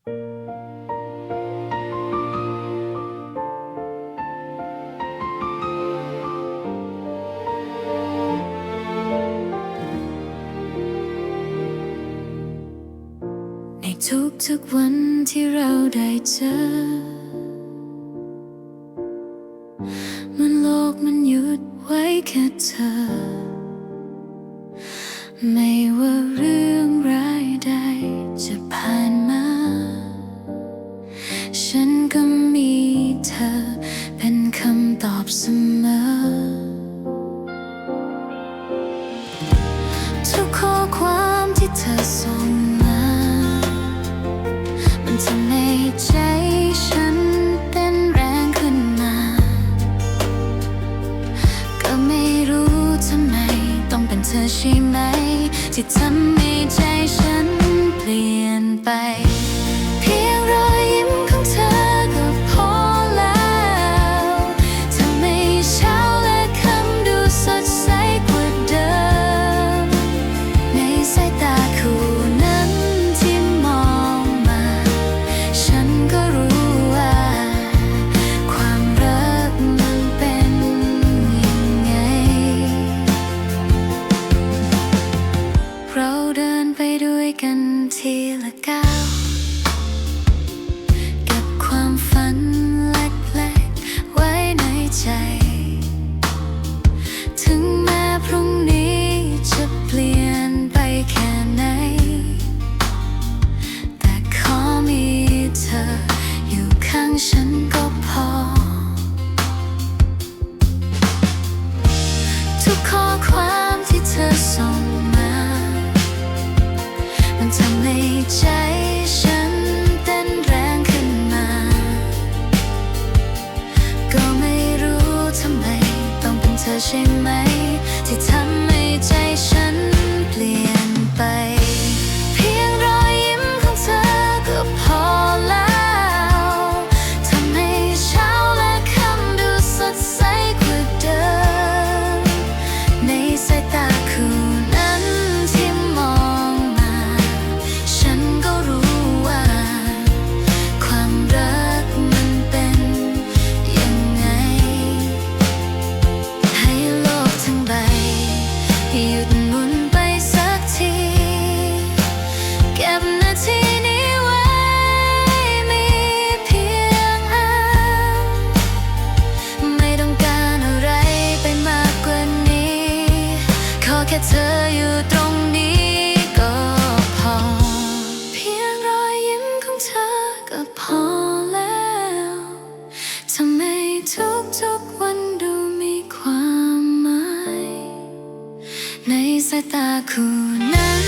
ในทุกๆวันที่เราได้เจอมันโลกมันหยุดไว้แค่เธอ ไม่ว่าเรื่อง เธอ เป็นคำตอบเสมอ ทุกข้อความที่เธอส่งมา มันทำให้ใจฉันเต้นแรงขึ้นมา ก็ไม่รู้ทำไม ต้องเป็นเธอใช่ไหม ที่ทำให้ใจฉันเปลี่ยนไป ด้วยกันทีละก้าวเก็บความฝันเล็กๆไว้ในใจ ถึงแม้พรุ่งนี้จะเปลี่ยนไปแค่ไหน แต่ขอมีเธออยู่ข้างฉันก็พอ เธออยู่ตรงนี้ก็พอ เพียงรอยยิ้มของเธอก็พอแล้วทำให้ทุกๆวันดูมีความหมาย ในสายตาคู่นั้น